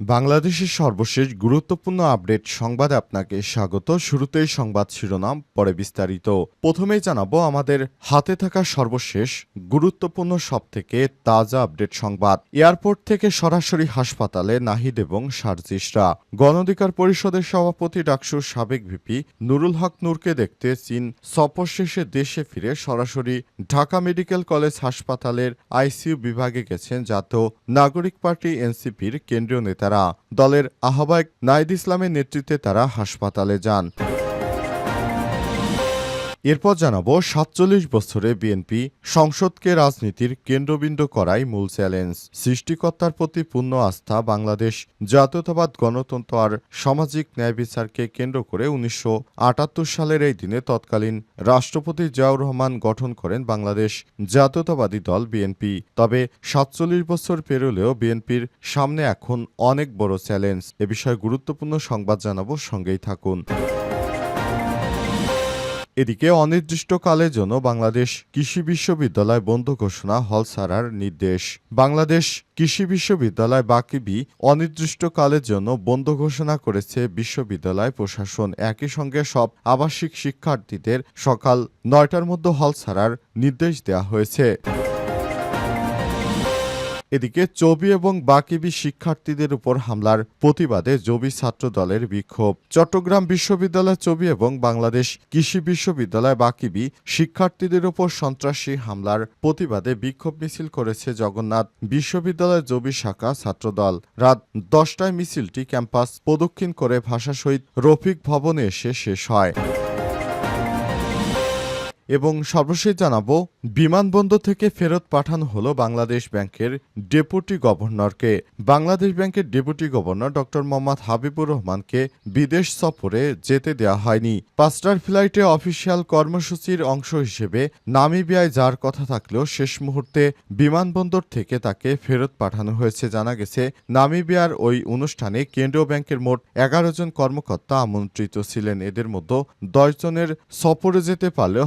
বাংলাদেশের সর্বশেষ গুরুত্বপূর্ণ আপডেট সংবাদে আপনাকে স্বাগত। শুরুতেই সংবাদ শিরোনাম, পরে বিস্তারিত। প্রথমেই জানাব আমাদের হাতে থাকা সর্বশেষ গুরুত্বপূর্ণ সবথেকে তাজা আপডেট সংবাদ। এয়ারপোর্ট থেকে সরাসরি হাসপাতালে নাহিদ এবং সার্জিসরা। গণঅধিকার পরিষদের সভাপতি ডাকসুর সাবেক ভিপি নুরুল হক নূরকে দেখতে চীন সফর শেষে দেশে ফিরে সরাসরি ঢাকা মেডিকেল কলেজ হাসপাতালের আইসিইউ বিভাগে গেছেন জাতীয় নাগরিক পার্টি এনসিপির কেন্দ্রীয় নেতারা দলের আহ্বায়ক নাইদ ইসলামের নেতৃত্বে তারা হাসপাতালে যান। এরপর জানাব, সাতচল্লিশ বছরে বিএনপি সংসদকে রাজনীতির কেন্দ্রবিন্দু করাই মূল চ্যালেঞ্জ। সৃষ্টিকর্তার প্রতি পূর্ণ আস্থা বাংলাদেশ জাতীয়তাবাদ, গণতন্ত্র আর সামাজিক ন্যায় বিচারকে কেন্দ্র করে উনিশশো আটাত্তর সালের এই দিনে তৎকালীন রাষ্ট্রপতি জিয়াউর রহমান গঠন করেন বাংলাদেশ জাতীয়তাবাদী দল বিএনপি তবে সাতচল্লিশ বছর পেরোলেও বিএনপির সামনে এখন অনেক বড় চ্যালেঞ্জ। এ বিষয়ে গুরুত্বপূর্ণ সংবাদ জানাব, সঙ্গেই থাকুন। এদিকে অনির্দিষ্টকালের জন্য বাংলাদেশ কৃষি বিশ্ববিদ্যালয় বন্ধ ঘোষণা হল ছাড়ার নির্দেশ। বাংলাদেশ কৃষি বিশ্ববিদ্যালয় বাকিবি অনির্দিষ্টকালের জন্য বন্ধ ঘোষণা করেছে বিশ্ববিদ্যালয় প্রশাসন। একই সঙ্গে সব আবাসিক শিক্ষার্থীদের সকাল নয়টার মধ্যে হল ছাড়ার নির্দেশ দেওয়া হয়েছে। এদিকে চবি এবং বাকিবি শিক্ষার্থীদের উপর হামলার প্রতিবাদে জবি ছাত্র দলের বিক্ষোভ। চট্টগ্রাম বিশ্ববিদ্যালয় চবি এবং বাংলাদেশ কৃষি বিশ্ববিদ্যালয় বাকিবি শিক্ষার্থীদের উপর সন্ত্রাসী হামলার প্রতিবাদে বিক্ষোভ মিছিল করেছে জগন্নাথ বিশ্ববিদ্যালয় জবি শাখা ছাত্রদল। রাত দশটায় মিছিলটি ক্যাম্পাস প্রদক্ষিণ করে ভাষা শহীদ রফিক ভবনে এসে শেষ হয়। এবং সর্বশেষ জানাব, বিমানবন্দর থেকে ফেরত পাঠানো হলো বাংলাদেশ ব্যাংকের ডেপুটি গভর্নরকে। বাংলাদেশ ব্যাংকের deputy governor doctor Mohammad Habibur রহমানকে বিদেশ সফরে যেতে দেওয়া হয়নি। পাঁচটার ফ্লাইটে অফিসিয়াল কর্মসূচির অংশ হিসেবে নামিবিয়ায় যার কথা থাকলেও শেষ মুহূর্তে বিমানবন্দর থেকে তাকে ফেরত পাঠানো হয়েছে। জানা গেছে, নামিবিয়ার ওই অনুষ্ঠানে কেন্দ্রীয় ব্যাংকের মোট এগারো জন কর্মকর্তা আমন্ত্রিত ছিলেন। এদের মধ্যে দশ জনের সফরে যেতে পারলেও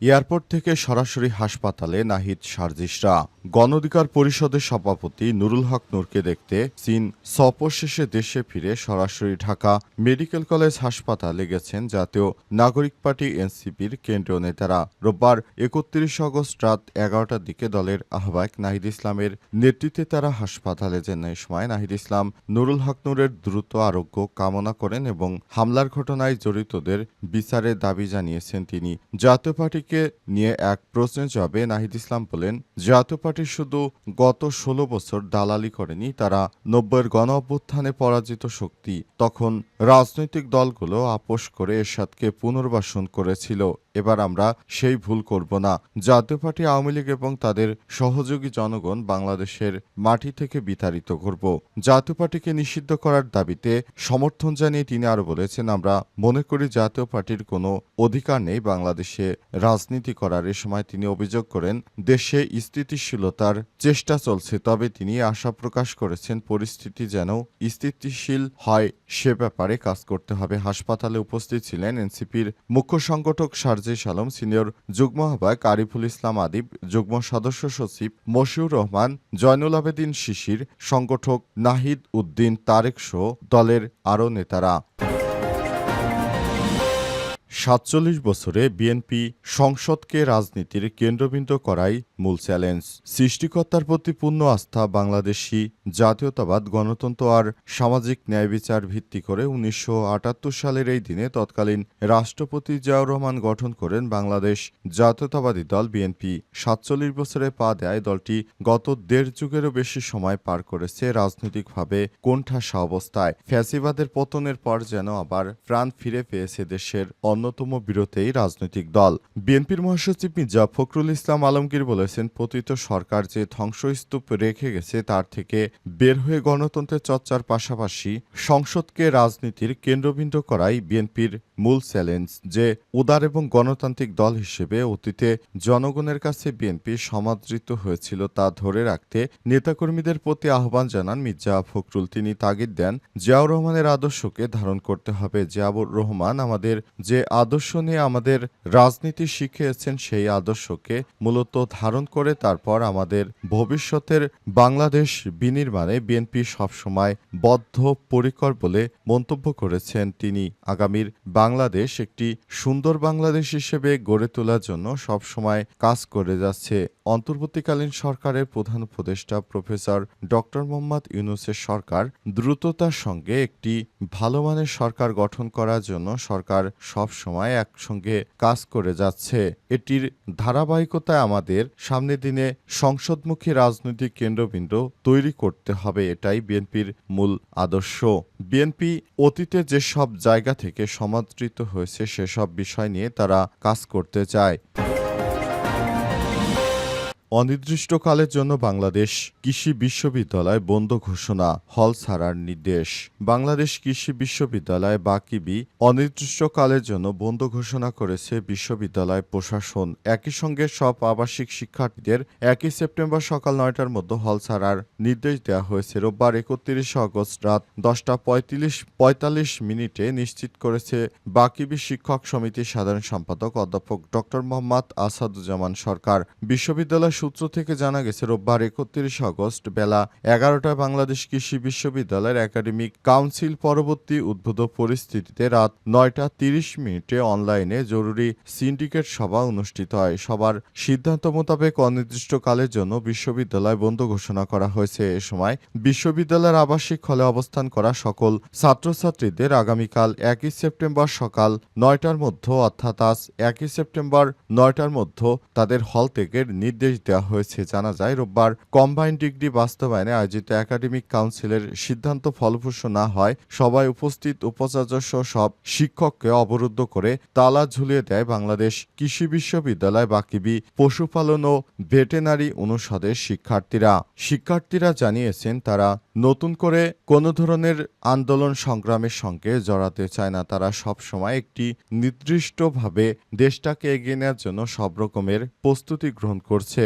এয়ারপোর্ট থেকে সরাসরি হাসপাতালে নাহিদ সার্জিসরা। গণঅধিকার পরিষদের সভাপতি নুরুল হক নূরকে দেখতে চীন সফর শেষে দেশে ফিরে সরাসরি ঢাকা মেডিকেল কলেজ হাসপাতালে গেছেন জাতীয় নাগরিক পার্টি এনসিপির কেন্দ্রীয় নেতারা। রোববার একত্রিশ আগস্ট রাত এগারোটার দিকে দলের আহ্বায়ক নাহিদ ইসলামের নেতৃত্বে তারা হাসপাতালে যান। এই সময় নাহিদ ইসলাম নুরুল হক নূরের দ্রুত আরোগ্য কামনা করেন এবং হামলার ঘটনায় জড়িতদের বিচারের দাবি জানিয়েছেন তিনি। জাতীয় পার্টিকে নিয়ে এক প্রশ্নের জবাবে নাহিদ ইসলাম বলেন, জাতীয় পার্টি শুধু গত ষোলো বছর দালালি করেনি, তারা নব্বইয়ের গণ অভ্যুত্থানে পরাজিত শক্তি। তখন রাজনৈতিক দলগুলো আপোষ করে এরশাদকে পুনর্বাসন করেছিল। এবার আমরা সেই ভুল করব না। জাতীয় পার্টি, আওয়ামী লীগ এবং তাদের সহযোগী জনগণ বাংলাদেশের মাটি থেকে বিতাড়িত করব। জাতীয় পার্টিকে নিষিদ্ধ করার দাবিতে সমর্থন জানিয়ে তিনি আরও বলেছেন, আমরা মনে করি জাতীয় পার্টির কোনো অধিকার নেই, বাংলাদেশে রাজনীতি করার এ সময় তিনি অভিযোগ করেন, দেশে স্থিতিশীলতার চেষ্টা চলছে, তবে তিনি আশা প্রকাশ করেছেন পরিস্থিতি যেন স্থিতিশীল হয়, সে ব্যাপারে কাজ করতে হবে। হাসপাতালে উপস্থিত ছিলেন এনসিপির মুখ্য সংগঠক সার্জিস আলম সিনিয়র যুগ্ম আহ্বায়ক আরিফুল ইসলাম আদিব, যুগ্ম সদস্য সচিব মশিউর রহমান, জয়নুল আবেদিন শিশির, সংগঠক নাহিদ উদ্দিন তারেক সহ দলের আরও নেতারা। সাতচল্লিশ বছরে বিএনপি সংসদকে রাজনীতির কেন্দ্রবিন্দু করাই মূল চ্যালেঞ্জ। সৃষ্টিকর্তার প্রতি পূর্ণ আস্থা বাংলাদেশি জাতীয়তাবাদ, গণতন্ত্র আর সামাজিক ন্যায় বিচার ভিত্তি করে উনিশশো আটাত্তর সালের এই দিনে তৎকালীন রাষ্ট্রপতি জিয়াউর রহমান গঠন করেন বাংলাদেশ জাতীয়তাবাদী দল বিএনপি। সাতচল্লিশ বছরে পা দেয় দলটি গত দেড় যুগেরও বেশি সময় পার করেছে রাজনৈতিকভাবে কোণঠাসা অবস্থায়। ফ্যাসিবাদের পতনের পর যেন আবার প্রাণ ফিরে পেয়েছে দেশের অন্যতম বিরোধী রাজনৈতিক দল। বিএনপির মহাসচিব মির্জা ফখরুল ইসলাম আলমগীর বলেছেন, পতিত সরকার যে ধ্বংসস্তূপ রেখে গেছে তার থেকে বের হয়ে গণতন্ত্রের চর্চার পাশাপাশি সংসদকে রাজনীতির কেন্দ্রবিন্দু করাই বিএনপির মূল চ্যালেঞ্জ যে উদার এবং গণতান্ত্রিক দল হিসেবে অতীতে জনগণের কাছে বিএনপি সমাদৃত হয়েছিল তা ধরে রাখতে নেতাকর্মীদের প্রতি আহ্বান জানান মির্জা ফখরুল। তিনি তাগিদ দেন, জিয়াউর রহমানের আদর্শকে ধারণ করতে হবে। জিয়াউর রহমান আমাদের যে আদর্শ নিয়ে আমাদের রাজনীতি শিখিয়েছেন, সেই আদর্শকে মূলত ধারণ করে তারপর আমাদের ভবিষ্যতের বাংলাদেশ বিনির্মাণে বিএনপি সবসময় বদ্ধ পরিকর বলে মন্তব্য করেছেন তিনি। আগামীর বাংলাদেশ একটি সুন্দর বাংলাদেশ হিসেবে গড়ে তোলার জন্য সবসময় কাজ করে যাচ্ছে। অন্তর্বর্তীকালীন সরকারের প্রধান উপদেষ্টা প্রফেসর ডক্টর মোহাম্মদ ইউনুসের সরকার দ্রুততার সঙ্গে একটি ভালো মানের সরকার গঠন করার জন্য সরকার সবসময় একসঙ্গে কাজ করে যাচ্ছে। এটির ধারাবাহিকতায় আমাদের সামনের দিনে সংসদমুখী রাজনৈতিক কেন্দ্রবিন্দু তৈরি করতে হবে এটাই বিএনপির মূল আদর্শ। বিএনপি অতীতে যেসব জায়গা থেকে সমাদৃত হয়েছে, সেসব বিষয় নিয়ে তারা কাজ করতে চায়। অনির্দিষ্টকালের জন্য বাংলাদেশ কৃষি বিশ্ববিদ্যালয় বন্ধ ঘোষণা, হল ছাড়ার নির্দেশ। বাংলাদেশ কৃষি বিশ্ববিদ্যালয় বা কিবি অনির্দিষ্টকালের জন্য বন্ধ ঘোষণা করেছে বিশ্ববিদ্যালয় প্রশাসন। একই সঙ্গে সব আবাসিক শিক্ষার্থীদের একই সেপ্টেম্বর সকাল নয়টার মধ্যে হল ছাড়ার নির্দেশ দেওয়া হয়েছে। রোববার একত্রিশে আগস্ট রাত দশটা পঁয়ত্রিশ পঁয়তাল্লিশ মিনিটে নিশ্চিত করেছে বাকিবি শিক্ষক সমিতির সাধারণ সম্পাদক অধ্যাপক ডক্টর মোহাম্মদ আসাদুজ্জামান সরকার। বিশ্ববিদ্যালয় সূত্র থেকে জানা গেছে, রোববার একত্রিশে আগস্ট বেলা এগারোটায় বাংলাদেশ কৃষি বিশ্ববিদ্যালয়ের একাডেমিক কাউন্সিল পরবর্তী উদ্ভূত পরিস্থিতিতে রাত নয়টা তিরিশ মিনিটে অনলাইনে জরুরি সিন্ডিকেট সভা অনুষ্ঠিত হয়। সবার সিদ্ধান্ত মোতাবেক অনির্দিষ্টকালের জন্য বিশ্ববিদ্যালয় বন্ধ ঘোষণা করা হয়েছে। এ সময় বিশ্ববিদ্যালয়ের আবাসিক হলে অবস্থান করা সকল ছাত্রছাত্রীদের আগামীকাল একই সেপ্টেম্বর সকাল নয়টার মধ্যে, অর্থাৎ আজ একই সেপ্টেম্বর নয়টার মধ্যে তাদের হল থেকে নির্দেশ দেওয়া হয়েছে। জানা যায়, রোববার কম্বাইন ডিগ্রি বাস্তবায়নে আয়োজিত একাডেমিক কাউন্সিলের সিদ্ধান্ত ফলপ্রসূ না হয় সবাই উপস্থিত উপাচার্য সব শিক্ষককে অবরুদ্ধ করে তালা ঝুলিয়ে দেয় বাংলাদেশ কৃষি বিশ্ববিদ্যালয় বাকিবি পশুপালন ও ভেটেনারি অনুষদের শিক্ষার্থীরা। শিক্ষার্থীরা জানিয়েছেন, তারা নতুন করে কোনো ধরনের আন্দোলন সংগ্রামের সঙ্গে জড়াতে চায় না তারা সব সময় একটি নির্দিষ্টভাবে দেশটাকে এগিয়ে নেওয়ার জন্য সব রকমের প্রস্তুতি গ্রহণ করছে।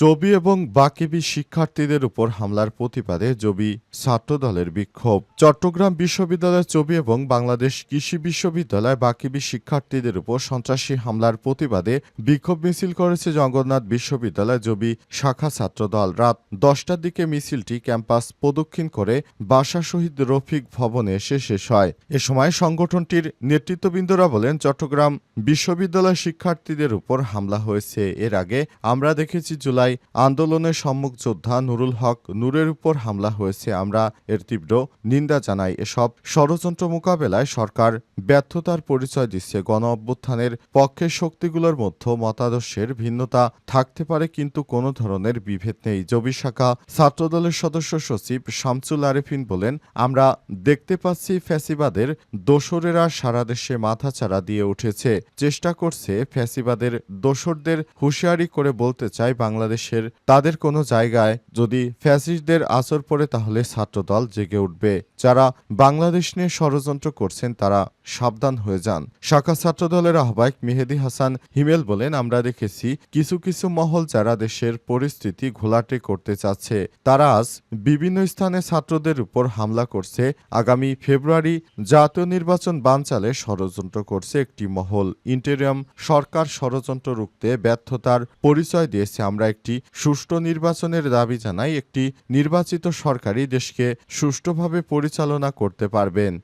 জবি এবং বাকিবি শিক্ষার্থীদের উপর হামলার প্রতিবাদে জবি ছাত্রদলের বিক্ষোভ। চট্টগ্রাম বিশ্ববিদ্যালয়ের চবি এবং বাংলাদেশ কৃষি বিশ্ববিদ্যালয় বাকিবি শিক্ষার্থীদের উপর সন্ত্রাসী হামলার প্রতিবাদে বিক্ষোভ মিছিল করেছে জগন্নাথ বিশ্ববিদ্যালয় জবি শাখা ছাত্রদল। রাত দশটার দিকে মিছিলটি ক্যাম্পাস প্রদক্ষিণ করে বাসা শহীদ রফিক ভবনে এসে শেষ হয়। এ সময় সংগঠনটির নেতৃত্ববৃন্দরা বলেন, চট্টগ্রাম বিশ্ববিদ্যালয় শিক্ষার্থীদের উপর হামলা হয়েছে। এর আগে আমরা দেখেছি জুলাই আন্দোলনের সম্মুখ যোদ্ধা নুরুল হক নূরের উপর হামলা হয়েছে। আমরা এর তীব্র নিন্দা জানাই এসব ষড়যন্ত্র মোকাবেলায় সরকার ব্যর্থতার পরিচয় দিচ্ছে। গণ অভ্যুত্থানের পক্ষের শক্তিগুলোর মধ্যে মতাদর্শের ভিন্নতা থাকতে পারে, কিন্তু কোনো ধরনের বিভেদ নেই। জবি শাখা ছাত্রদলের সদস্য সচিব শামসুল আরেফিন বলেন, আমরা দেখতে পাচ্ছি ফ্যাসিবাদের দোসরেরা সারা দেশে মাথাচাড়া দিয়ে উঠেছে। চেষ্টা করছে ফ্যাসিবাদের দোসরদের হুঁশিয়ারি করে বলতে চাই বাংলাদেশের তাদের কোনো জায়গায় যদি ফ্যাসিস্টদের আসর পড়ে তাহলে ছাত্রদল জেগে উঠবে। যারা বাংলাদেশ নিয়ে ষড়যন্ত্র করছেন, তারা সাবধান হয়ে যান। শাখা ছাত্রদলের আহ্বায়ক মেহেদি হাসান হিমেল বলেন, আমরা দেখেছি কিছু কিছু মহল যারা দেশের পরিস্থিতি ঘোলাটে করতে চাচ্ছে। তারা আজ বিভিন্ন স্থানে ছাত্রদের উপর হামলা করছে। আগামী ফেব্রুয়ারি জাতীয় নির্বাচন বানচালে ষড়যন্ত্র করছে একটি মহল। ইন্টেরিয়াম সরকার ষড়যন্ত্র রুখতে ব্যর্থতার পরিচয় দিয়েছে। আমরা একটি সুষ্ঠু নির্বাচনের দাবি জানায় একটি নির্বাচিত সরকারই দেশকে সুষ্ঠুভাবে পরিচালনা করতে পারবেন।